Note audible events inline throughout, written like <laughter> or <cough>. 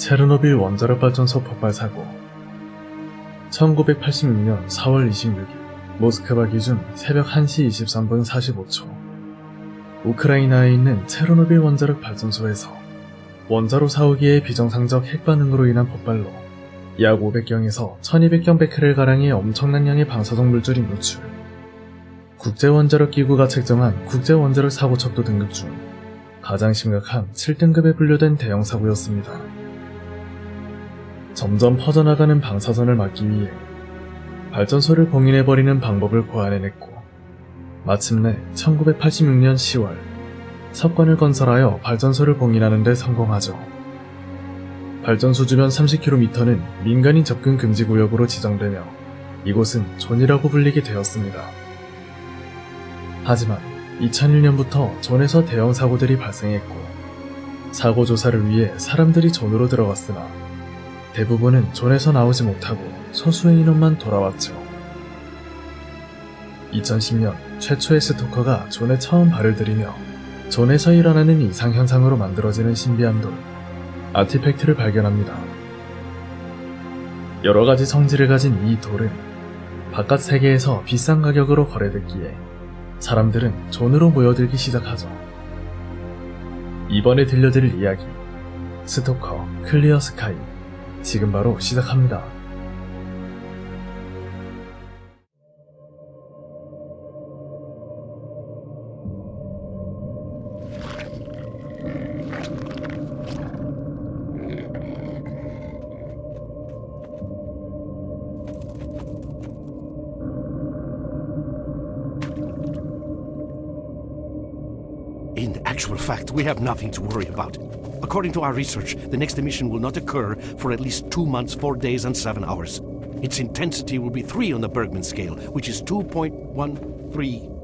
체르노빌 원자력 발전소 폭발 사고. 1986년 4월 26일 모스크바 기준 새벽 1시 23분 45초. 우크라이나에 있는 체르노빌 원자력 발전소에서 원자로 4호기의 비정상적 핵반응으로 인한 폭발로 약 500경에서 1200경 베크렐 가량의 엄청난 양의 방사성 물질이 노출. 국제원자력 기구가 책정한 국제원자력 사고 척도 등급 중 가장 심각한 7등급에 분류된 대형 사고였습니다. 점점 퍼져나가는 방사선을 막기 위해 발전소를 봉인해버리는 방법을 고안해냈고 마침내 1986년 10월 석관을 건설하여 발전소를 봉인하는 데 성공하죠. 발전소 주변 30km는 민간인 접근 금지 구역으로 지정되며 이곳은 존이라고 불리게 되었습니다. 하지만 2001년부터 존에서 대형 사고들이 발생했고 사고 조사를 위해 사람들이 존으로 들어갔으나 대부분은 존에서 나오지 못하고 소수의 인원만 돌아왔죠. 2010년 최초의 스토커가 존에 처음 발을 들이며 존에서 일어나는 이상 현상으로 만들어지는 신비한 돌 아티팩트를 발견합니다. 여러 가지 성질을 가진 이 돌은 바깥 세계에서 비싼 가격으로 거래됐기에 사람들은 존으로 모여들기 시작하죠. 이번에 들려드릴 이야기 스토커 클리어 스카이 지금 바로 시작합니다. In actual fact, we have nothing to worry about. According to our research, the next emission will not occur for at least two months, four days, and seven hours. Its intensity will be 3 on the Bergman scale, which is 2.13.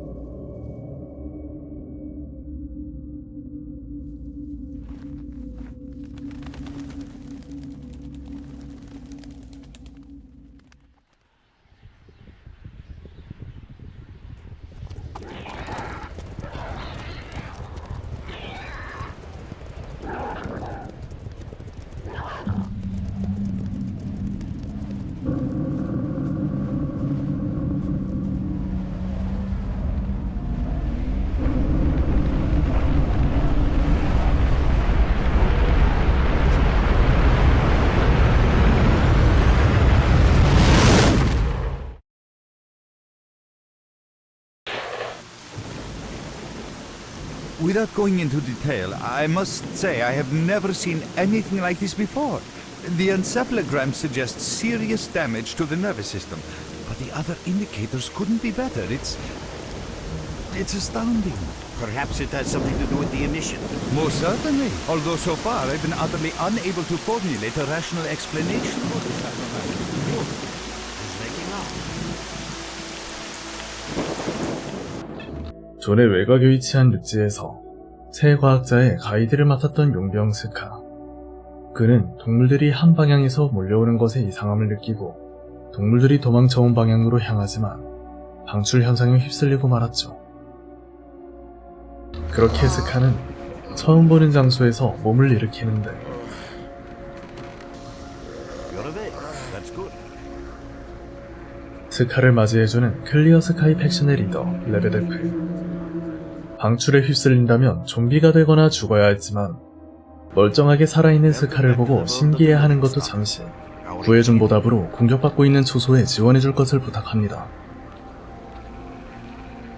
Without going into detail, I must say I have never seen anything like this before. The encephalogram suggests serious damage to the nervous system, but the other indicators couldn't be better. It's. It's astounding. Perhaps it has something to do with the emission. Most certainly. Although so far I've been utterly unable to formulate a rational explanation for this abnormality. 존의 외곽에 위치한 늪지에서 새 과학자의 가이드를 맡았던 용병 스카. 그는 동물들이 한 방향에서 몰려오는 것에 이상함을 느끼고 동물들이 도망쳐온 방향으로 향하지만 방출 현상에 휩쓸리고 말았죠. 그렇게 스카는 처음 보는 장소에서 몸을 일으키는데. 스카를 맞이해주는 클리어 스카이 팩션의 리더 레베데프. 방출에 휩쓸린다면 좀비가 되거나 죽어야 했지만 멀쩡하게 살아있는 스카를 보고 신기해하는 것도 잠시 구해준 보답으로 공격받고 있는 초소에 지원해줄 것을 부탁합니다.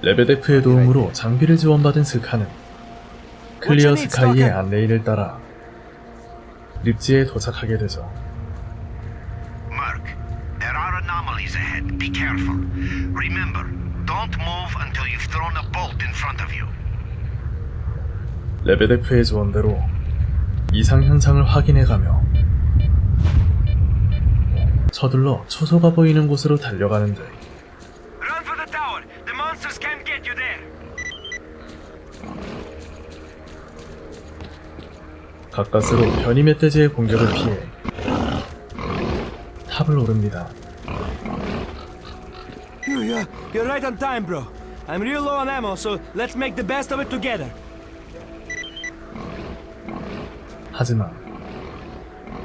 레베데프의 도움으로 장비를 지원받은 스카는 클리어 스카이의 안내인을 따라 립지에 도착하게 되죠. Mark, there are anomalies ahead. Be careful. Remember, don't move until you've thrown a bolt in front of you. 레베데프의 조언대로 이상 현상을 확인해가며 서둘러 초소가 보이는 곳으로 달려가는데 Run for the tower. The monsters can't get you there. 가까스로 변이 멧돼지의 공격을 피해 탑을 오릅니다. You're, you're right on time, bro. I'm real low on ammo, so let's make the best of it together. 하지만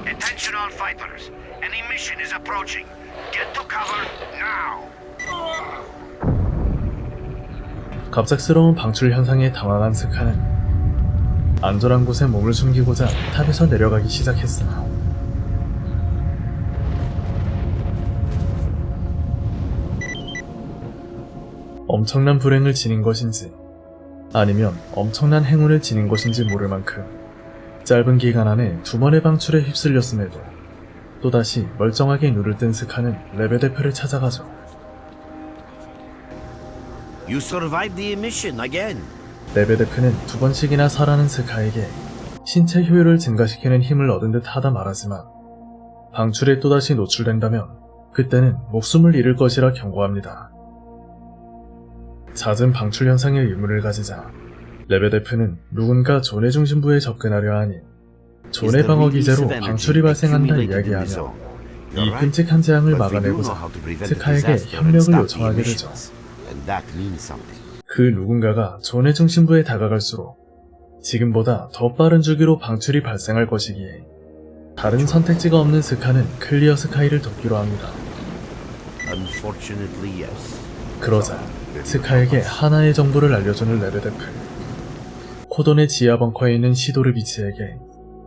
Attention all fighters. An emission is approaching. Get to cover now. 갑작스러운 방출 현상에 당황한 스카는 안전한 곳에 몸을 숨기고자 탑에서 내려가기 시작했어. 엄청난 불행을 지닌 것인지 아니면 엄청난 행운을 지닌 것인지 모를 만큼 짧은 기간 안에 두 번의 방출에 휩쓸렸음에도 또다시 멀쩡하게 눈을 뜬 스카는 레베 대표를 찾아가죠. You survived the emission again. 레베 대표는 두 번씩이나 살아는 스카에게 신체 효율을 증가시키는 힘을 얻은 듯 하다 말하지만 방출에 또다시 노출된다면 그때는 목숨을 잃을 것이라 경고합니다. 잦은 방출 현상에 의문을 가지자 레베 대표는 누군가 존의 중심부에 접근하려 하니 존의 방어 기제로 방출이 발생한다 이야기하며 이 끔찍한 재앙을 막아내고자 스카에게 협력을 요청하게 되죠. 그 누군가가 존의 중심부에 다가갈수록 지금보다 더 빠른 주기로 방출이 발생할 것이기에 다른 선택지가 없는 스카는 클리어 스카이를 돕기로 합니다. 그러자 스카에게 하나의 정보를 알려주는 레베데프 코돈의 지하 벙커에 있는 시도르 비치에게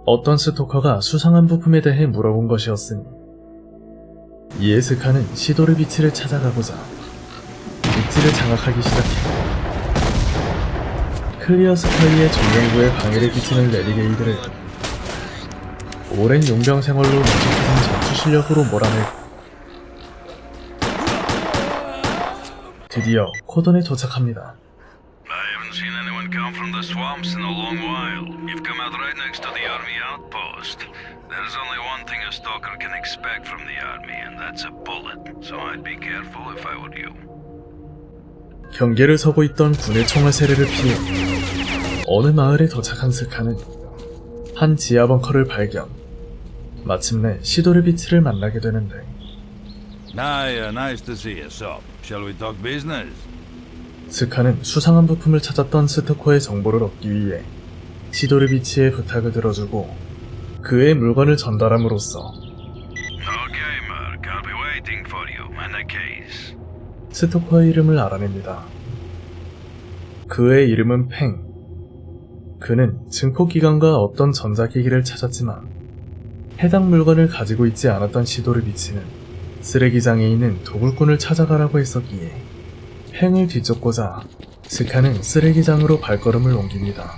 어떤 스토커가 수상한 부품에 대해 물어본 것이었으니 이에 스카는 시도르 비치를 찾아가고자 입지를 장악하기 시작해 클리어 스카이의 전령부에 방해를 끼치는 레리게이드를 오랜 용병 생활로 능숙해진 전투 실력으로 몰아내고 드디어 코돈에 도착합니다. I haven't seen anyone come from the swamps in a long while. You've come out right next to the army outpost. There's only one thing a stalker can expect from the army, and that's a bullet. So I'd be careful if I were you. 경계를 서고 있던 군의 총알 세례를 피해 어느 마을에 도착한 스카는 한 지하 벙커를 발견. 마침내 시도르 비치를 만나게 되는데 Hiya, nice to see you, Sop. Shall we talk business? 스카는 수상한 부품을 찾았던 스토커의 정보를 얻기 위해 시도르 비치의 부탁을 들어주고 그의 물건을 전달함으로써 Okay, Mark. I'll be waiting for you in a case. 스토커의 이름을 알아냅니다. 그의 이름은 팽. 그는 증폭기관과 어떤 전자기기를 찾았지만 해당 물건을 가지고 있지 않았던 시도를 비치는 쓰레기장에 있는 도굴꾼을 찾아가라고 했었기에 팽을 뒤쫓고자 스카는 쓰레기장으로 발걸음을 옮깁니다.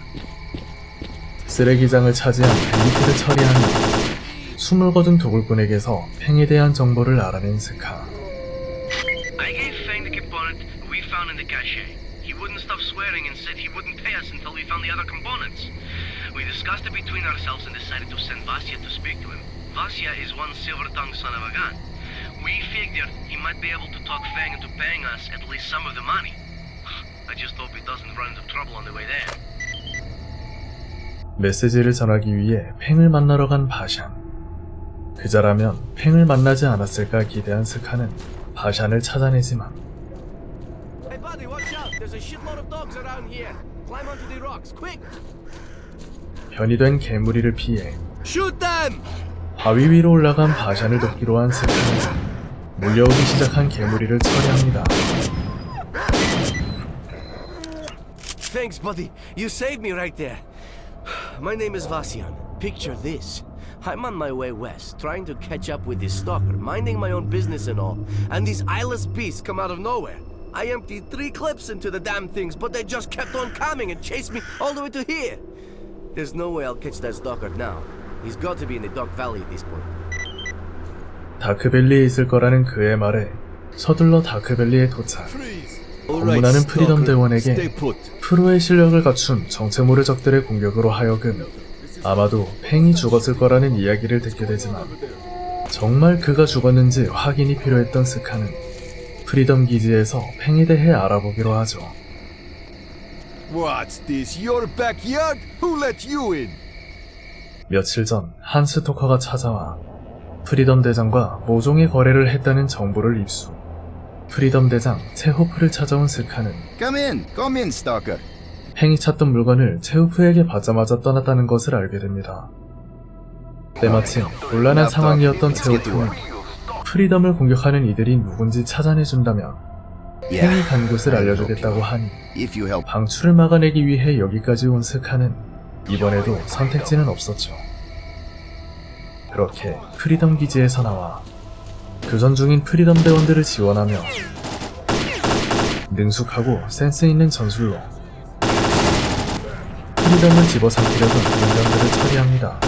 쓰레기장을 차지한 벨리트를 처리한 후 숨을 거둔 도굴꾼에게서 팽에 대한 정보를 알아낸 스카. I gave Fang the component we found in the cache. He wouldn't stop swearing and said he wouldn't pay us until we found the other components. We discussed it between ourselves and decided to send Vasya to speak to him. Vasya is one silver-tongued son of a gun. We figured he might be able to talk Fang into paying us at least some of the money. I just hope he doesn't run into trouble on the way there. 메시지를 전하기 위해 팽을 만나러 간 바샨. 그자라면 팽을 만나지 않았을까 기대한 스카는 바샨을 찾아내지만 Hey, buddy, watch out! There's a shitload of dogs around here. Climb onto the rocks, quick! 변이 된 개무리를 피해 Shoot them! 바위 위로 올라간 바샨을 돕기로 한 스카는 몰려오기 시작한 개무리를 처리합니다. Thanks, buddy. You saved me right there. My name is Vasyan. Picture this. I'm on my way west, trying to catch up with this stalker, minding my own business and all, and these eyeless beasts come out of nowhere. I emptied three clips into the damn things, but they just kept on coming and chased me all the way to here. There's no way I'll catch that stalker now. He's got to be in the Dark Valley at this point. 다크밸리에 있을 거라는 그의 말에 서둘러 다크밸리에 도착. 공문하는 프리덤 대원에게 프로의 실력을 갖춘 정체모를 적들의 공격으로 하여금 아마도 팽이 죽었을 거라는 이야기를 듣게 되지만 정말 그가 죽었는지 확인이 필요했던 스카는 프리덤 기지에서 팽에 대해 알아보기로 하죠. 며칠 전 한 스토커가 찾아와 프리덤 대장과 모종의 거래를 했다는 정보를 입수. 프리덤 대장 체호프를 찾아온 스카는 Come in, come in, stalker. 팽이 찾던 물건을 체호프에게 받자마자 떠났다는 것을 알게 됩니다. 때마침 곤란한 상황이었던 제오프는 프리덤을 공격하는 이들이 누군지 찾아내준다며 팽이 간 곳을 알려주겠다고 하니 If you help 방출을 막아내기 위해 여기까지 온 스카는 이번에도 선택지는 없었죠. 그렇게 프리덤 기지에서 나와 교전 중인 프리덤 대원들을 지원하며 능숙하고 센스 있는 전술로 프리덤을 집어삼키려던 용병들을 처리합니다.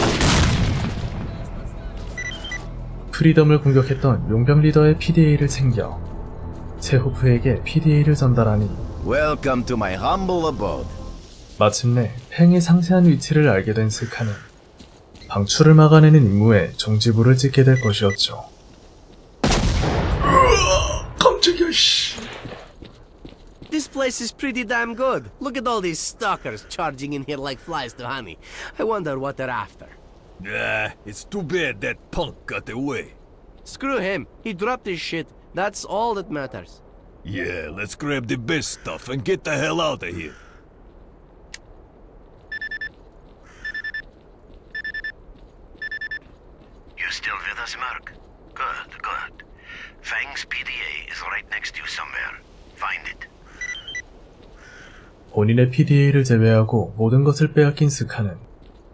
프리덤을 공격했던 용병 리더의 PDA를 챙겨 체호프에게 PDA를 전달하니 welcome to my humble abode. 마침내 팽의 상세한 위치를 알게 된 스카는 방출을 막아내는 임무에 종지부를 찍게 될 것이었죠. 깜짝이야, 씨. This place is pretty damn good. Look at all these stalkers charging in here like flies to honey. I wonder what they're after. Ah, it's too bad that punk got away. Screw him. He dropped his shit. That's all that matters. Yeah, let's grab the best stuff and get the hell out of here. Fang's PDA is right next to you somewhere. Find it. 본인의 PDA를 제외하고 모든 것을 빼앗긴 스카는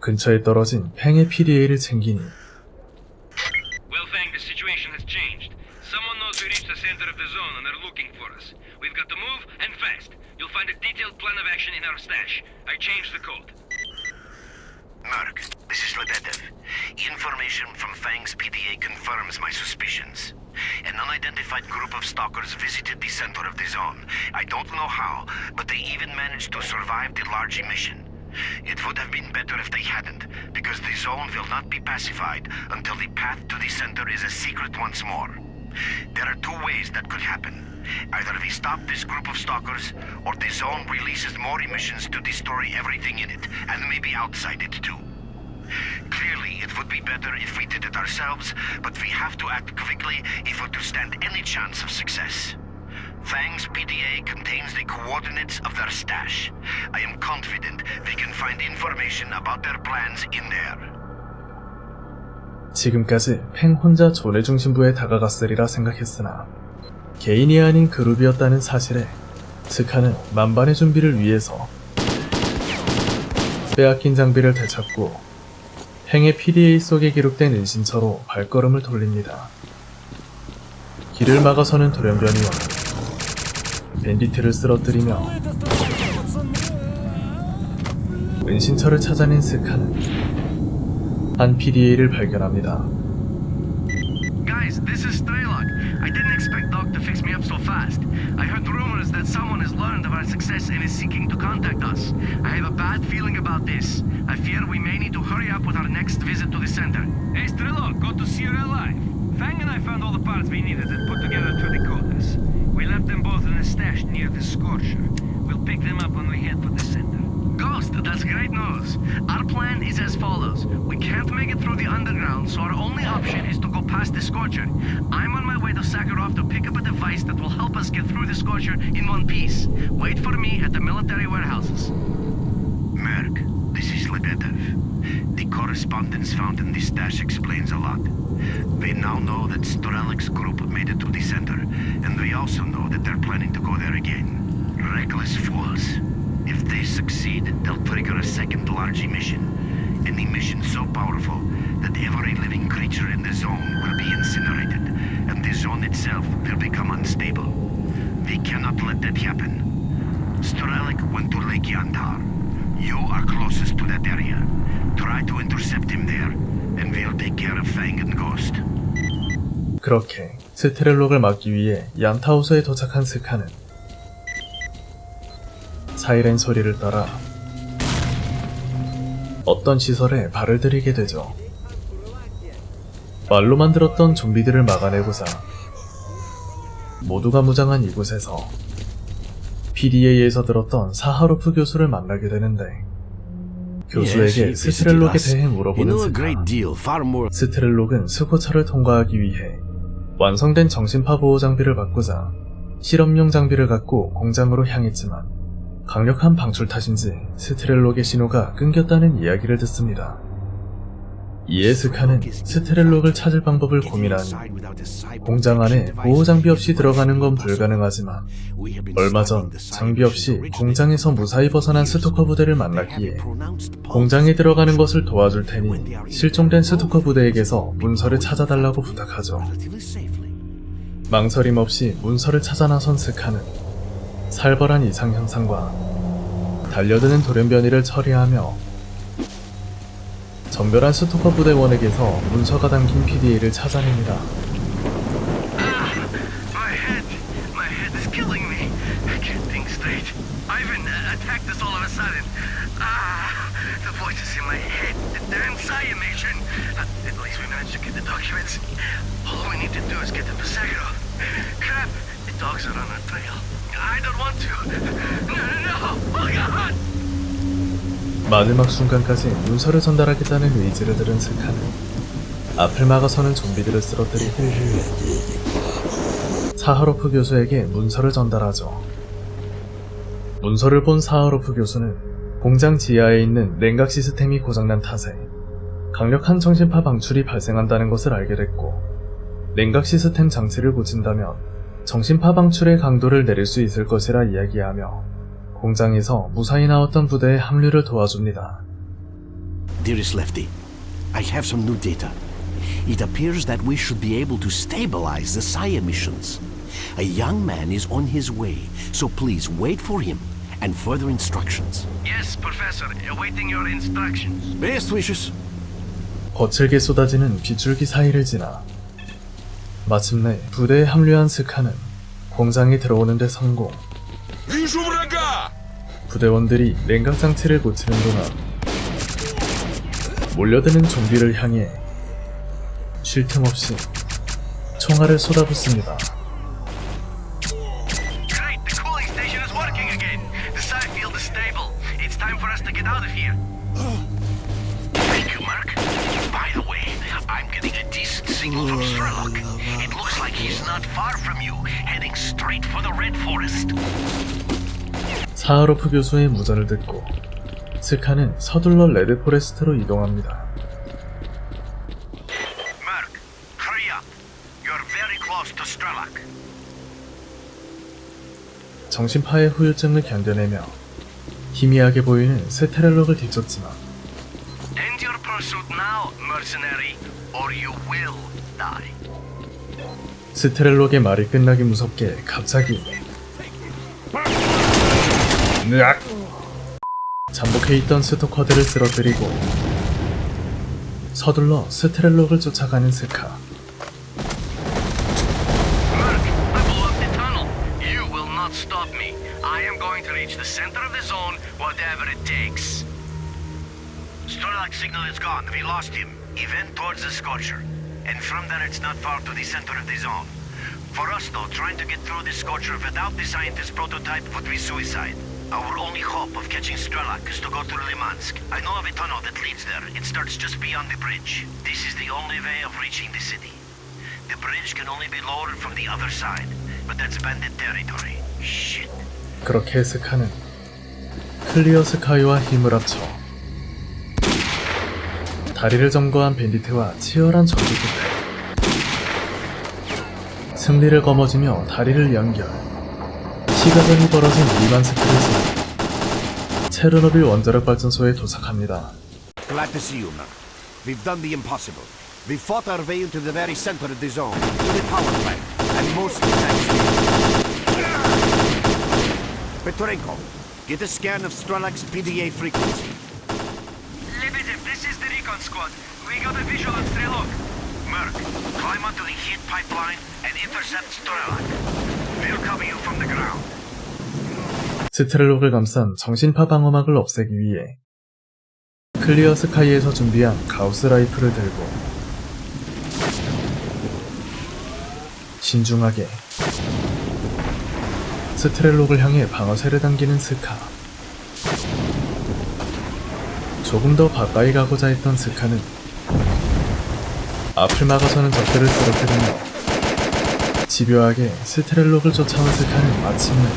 근처에 떨어진 팽의 PDA를 챙기니 Well, Fang, the situation has changed. Someone knows we reached the center of the zone and they're looking for us. We've got to move and fast. You'll find a detailed plan of action in our stash. I changed the code. Mark, this is Lebedev. Information from Fang's PDA confirms my suspicions. An unidentified group of stalkers visited the center of the zone. I don't know how, but they even managed to survive the large emission. It would have been better if they hadn't, because the zone will not be pacified until the path to the center is a secret once more. There are two ways that could happen. Either we stop this group of stalkers, or the zone releases more emissions to destroy everything in it, and maybe outside it too. Clearly, it would be better if we did it ourselves, but we have to act quickly if we're to stand any chance of success. Fang's PDA contains the coordinates of their stash. I am confident we can find information about their plans in there. 지금까지 팽 혼자 존의 중심부에 다가갔으리라 생각했으나 개인이 아닌 그룹이었다는 사실에 스카는 만반의 준비를 위해서 빼앗긴 장비를 되찾고 팽의 PDA 속에 기록된 은신처로 발걸음을 돌립니다. 길을 막아서는 돌연변이와 밴디트를 쓰러뜨리며 은신처를 찾아낸 스카는 한 PDA를 발견합니다. Guys, up so fast. I heard rumors that someone has learned of our success and is seeking to contact us. I have a bad feeling about this. I fear we may need to hurry up with our next visit to the center. Hey, Strelok, good to see you're alive. Fang and I found all the parts we needed and put together two decoders. We left them both in a stash near the Scorcher. We'll pick them up when we head for the center. Ghost, that's great news. Our plan is as follows. We can't make it through the underground, so our only option is to go past the Scorcher. I'm on my way to Sakharov to pick up a device that will help us get through the Scorcher in one piece. Wait for me at the military warehouses. Merc, this is Lebedev. The correspondence found in this stash explains a lot. We now know that Storelek's group made it to the center, and we also know that they're planning to go there again. Reckless fools. If they succeed, they'll trigger a second large emission. An emission so powerful that every living creature in the zone will be incinerated, and the zone itself will become unstable. We cannot let that happen. Strelek went to Lake Yantar. You are closest to that area. Try to intercept him there, and we'll take care of Fang and Ghost. 그렇게 스트렐록을 막기 위해 얀타우소에 도착한 스카는 사이렌 소리를 따라 어떤 시설에 발을 들이게 되죠. 말로만 들었던 좀비들을 막아내고자 모두가 무장한 이곳에서 PDA에서 들었던 사하로프 교수를 만나게 되는데 교수에게 스트렐록에 대해 물어보는 more. 스트렐록은 스코처를 통과하기 위해 완성된 정신파 보호 장비를 받고자 실험용 장비를 갖고 공장으로 향했지만 강력한 방출 탓인지 스트렐록의 신호가 끊겼다는 이야기를 듣습니다. 이에 스카는 스테렐록을 찾을 방법을 고민하니 공장 안에 보호 장비 없이 들어가는 건 불가능하지만 얼마 전 장비 없이 공장에서 무사히 벗어난 스토커 부대를 만났기에 공장에 들어가는 것을 도와줄 테니 실종된 스토커 부대에게서 문서를 찾아달라고 부탁하죠. 망설임 없이 문서를 찾아 나선 스카는 살벌한 이상 현상과 달려드는 돌연변이를 처리하며 정결한 스토커 부대원에게서 문서가 담긴 PDA를 찾아냅니다. God. <laughs> 마지막 순간까지 문서를 전달하겠다는 의지를 들은 스카는 앞을 막아서는 좀비들을 쓰러뜨리고 사하로프 교수에게 문서를 전달하죠. 문서를 본 사하로프 교수는 공장 지하에 있는 냉각 시스템이 고장난 탓에 강력한 정신파 방출이 발생한다는 것을 알게 됐고 냉각 시스템 장치를 고친다면 정신파 방출의 강도를 내릴 수 있을 것이라 이야기하며 공장에서 무사히 나왔던 부대의 합류를 도와줍니다. Dearest Lefty, I have some new data. It appears that we should be able to stabilize the Saya missions. A young man is on his way, so please wait for him and further instructions. Yes, Professor. Awaiting your instructions. Best wishes. 거칠게 쏟아지는 빗줄기 사이를 지나 마침내 부대에 합류한 스카는 공장에 들어오는 데 성공. 부대원들이 냉각 장치를 고치는 동안 몰려드는 좀비를 향해 쉴 틈 없이 총알을 쏟아붓습니다. Signal from Strelok. It looks like he's not far from you, heading straight for the Red Forest. 사하로프 교수의 무전을 듣고 스카는 서둘러 레드 포레스트로 이동합니다. Merc, hurry up. You're very close to Strelok. 정신파의 후유증을 견뎌내며 희미하게 보이는 스테렐록을 뒤쫓지만 End your pursuit now, mercenary, or you will. 스테렐록의 말이 끝나기 무섭게 갑자기 으악! 잠복해 있던 스토커들을 쓰러뜨리고 서둘러 스테렐록을 쫓아가는. Strelok signal is gone. We lost him. Event towards the Scorcher. And from there, it's not far to the center of the zone. For us, though, trying to get through the Scorcher without the scientist prototype would be suicide. Our only hope of catching Strelok is to go through Limansk. I know of a tunnel that leads there. It starts just beyond the bridge. This is the only way of reaching the city. The bridge can only be lowered from the other side, but that's bandit territory. Shit. 그렇게 스카는 클리어 스카이와 힘을 합쳐 다리를 점거한 밴디트와 치열한 전투 끝에 승리를 거머쥐며 다리를 연결 시가전이 벌어진 지나 체르노빌 원자력 발전소에 도착합니다. Glad to see you, Merc. We've done the impossible. We fought our way into the very center of the zone, to the power plant, and most thanks to. Petrenko, get a scan of Strelak's PDA frequency. Lebedev, this is the recon squad. We got a visual on Strelok. Merc, climb onto the heat pipeline and intercept Strelok. We'll cover you from the ground. 스테렐록을 감싼 정신파 방어막을 없애기 위해 클리어 스카이에서 준비한 가우스 라이플을 들고 신중하게 스테렐록을 향해 방어쇠를 당기는 스카 조금 더 가까이 가고자 했던 스카는 앞을 막아서는 적들을 쓰러뜨리며 집요하게 스테렐록을 쫓아온 스카는 마침내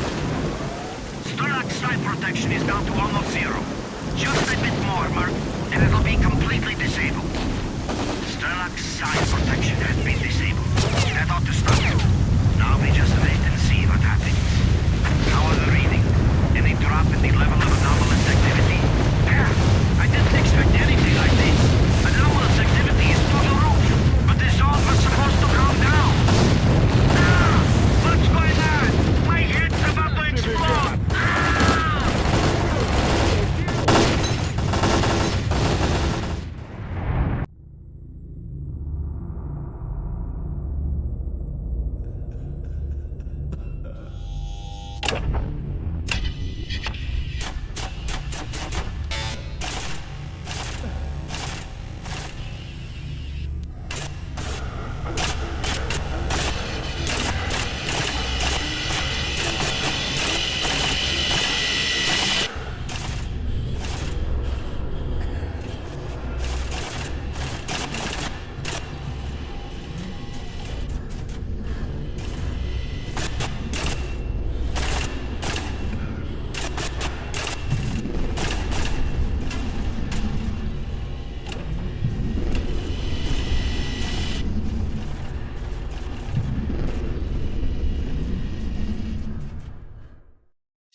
Strelok's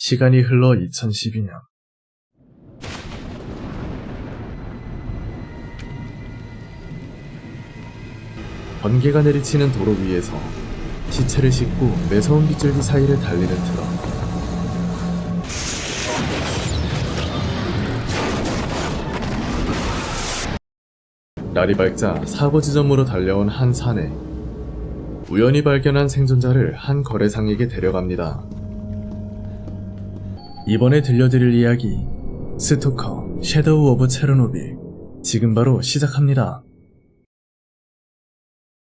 시간이 흘러 2012년. 번개가 내리치는 도로 위에서 시체를 싣고 매서운 빗줄기 사이를 달리는 트럭. 날이 밝자 사고 지점으로 달려온 한 사내. 우연히 발견한 생존자를 한 거래상에게 데려갑니다. 이번에 들려드릴 이야기 스토커 섀도우 오브 체르노빌 지금 바로 시작합니다.